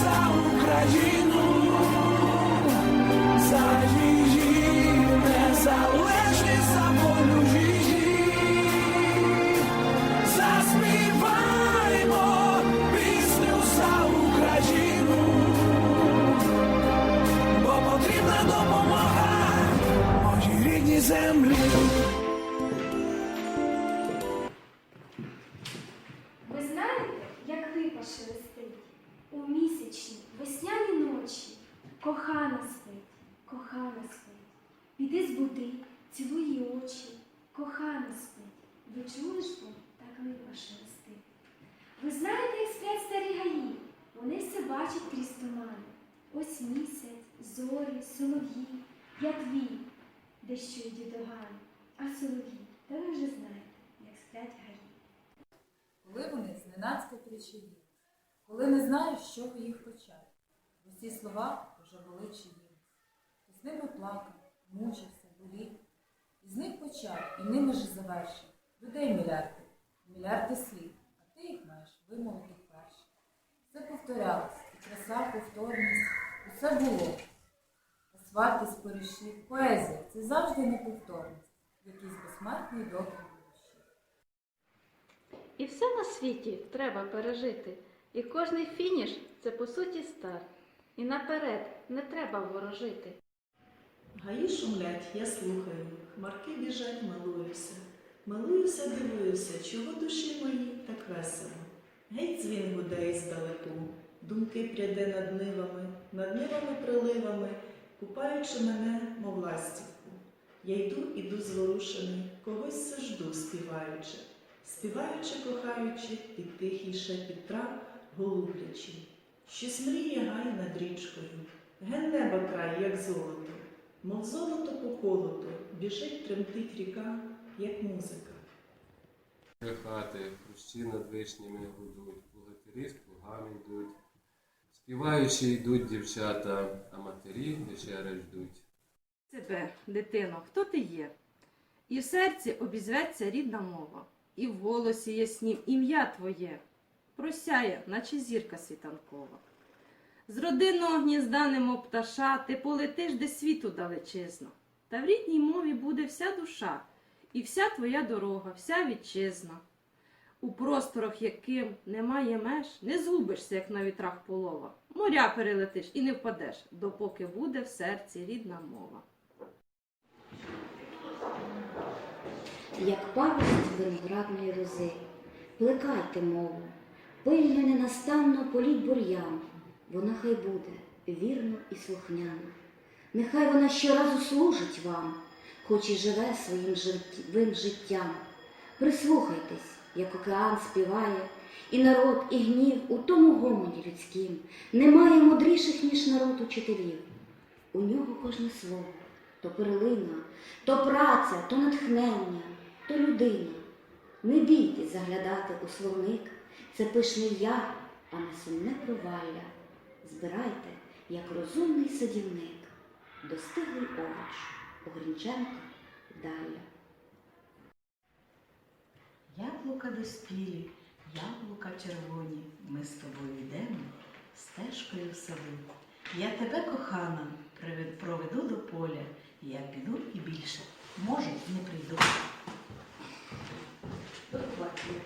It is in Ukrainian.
за Україну, за її спить. Піди збуди, цілуй очі. Кохана спить. Ви ж бо, так липа шелестить. Ви знаєте, як сплять старі гаї? Вони все бачать крізь тумани. Ось місяць, зорі, солов'ї, я твій, де що йде догани. А солов'ї, та ви вже знаєте, як сплять гаї. коли вони зненацька причині, коли не знаєш, чого їх почати. Усі слова вже були чиї. Плакав, мучився, болів, і з них почав, і ними ж завершив. Людей мільярди, мільярди слів, а ти їх маєш вимовити вперше. Все повторялось, і краса, повторність, усе було. Із порішів, поезія це завжди неповторність, якийсь безсмертний добрий душі. І все на світі треба пережити. І кожний фініш це по суті старт. І наперед не треба ворожити. Гаї шумлять, я слухаю, хмарки біжать, милуюся. Милуюся, дивуюся, чого душі мої так весело. Геть дзвін гуде здалеку, думки пряде над нивами, над нивами приливами, купаючи мене, мов ластівку. Я йду, іду зворушений, когось все жду, співаючи, співаючи, кохаючи, під тихий шепіт трав, голублячи. Щось мріє гай над річкою, ген неба край, як золото, мов золото по колоту, біжить, тремтить ріка, як музика. хати, хрущі над вишнями гудуть, богатирі з плугами йдуть. Співаючи йдуть дівчата, а матері вечеря ждуть. Тебе, дитино, хто ти є? І в серці обізветься рідна мова, і в голосі яснім ім'я твоє просяє, наче зірка світанкова. З родинного гнізда, немов пташа, ти полетиш де світу далечезно, та в рідній мові буде вся душа, і вся твоя дорога, вся вітчизна. У просторах, яким немає меж, не згубишся, як на вітрах полова. Моря перелетиш і не впадеш, допоки буде в серці рідна мова. як парусть виноградної рози. Плекайте мову, пильно ненастанно політь бур'ян, вона хай буде вірно і слухняна. Нехай вона щоразу служить вам, хоч і живе своїм живим життям. Прислухайтесь, як океан співає, і народ, і гнів у тому гомоні людськім. Немає мудріших, ніж народ учителів. У нього кожне слово то перлина, то праця, то натхнення, то людина. Не бійтесь заглядати у словник, це пишний яр, а не сумне провалля. Збирайте, як розумний садівник, достиглий овоч у Гринченка Дар'я. Яблука доспілі, яблука червоні, ми з тобою йдемо стежкою в саду. Я тебе, кохана, проведу до поля, я піду і більше, може, не прийду. До побачення.